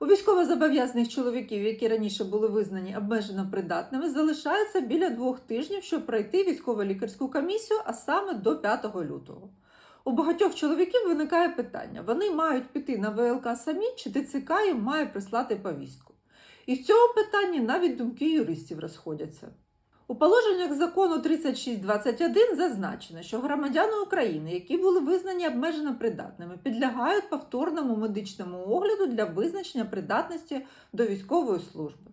У військовозобов'язаних чоловіків, які раніше були визнані обмежено придатними, залишається біля двох тижнів, щоб пройти військово-лікарську комісію, а саме до 5 лютого. У багатьох чоловіків виникає питання: вони мають піти на ВЛК самі, чи ТЦК їм має прислати повістку. І в цьому питанні навіть думки юристів розходяться. У положеннях закону 3621 зазначено, що громадяни України, які були визнані обмежено придатними, підлягають повторному медичному огляду для визначення придатності до військової служби.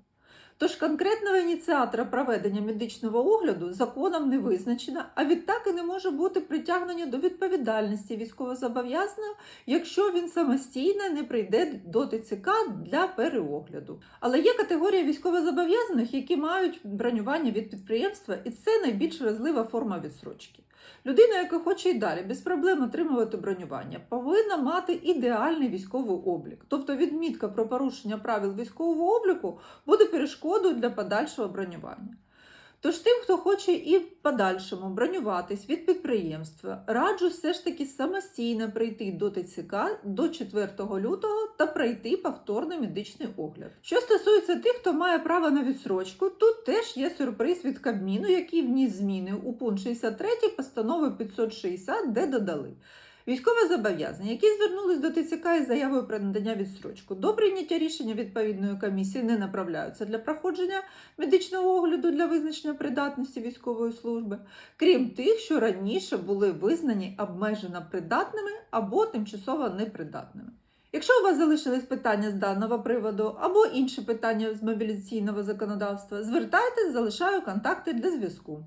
Тож конкретного ініціатора проведення медичного огляду законом не визначено, а відтак і не може бути притягнення до відповідальності військовозобов'язаного, якщо він самостійно не прийде до ТЦК для переогляду. Але є категорія військовозобов'язаних, які мають бронювання від підприємства, і це найбільш вразлива форма відсрочки. Людина, яка хоче і далі без проблем отримувати бронювання, повинна мати ідеальний військовий облік. Тобто відмітка про порушення правил військового обліку буде перешкодою для подальшого бронювання. Тож тим, хто хоче і в подальшому бронюватись від підприємства, раджу все ж таки самостійно прийти до ТЦК до 4 лютого та пройти повторний медичний огляд. Що стосується тих, хто має право на відсрочку, тут теж є сюрприз від Кабміну, який вніс зміни у пункт 63 постанови 560, де додали. Військове зобов'язання, які звернулись до ТЦК із заявою про надання відсрочку, до прийняття рішення відповідної комісії не направляються для проходження медичного огляду для визначення придатності військової служби, крім тих, що раніше були визнані обмежено придатними або тимчасово непридатними. Якщо у вас залишились питання з даного приводу або інші питання з мобілізаційного законодавства, звертайтесь, залишаю контакти для зв'язку.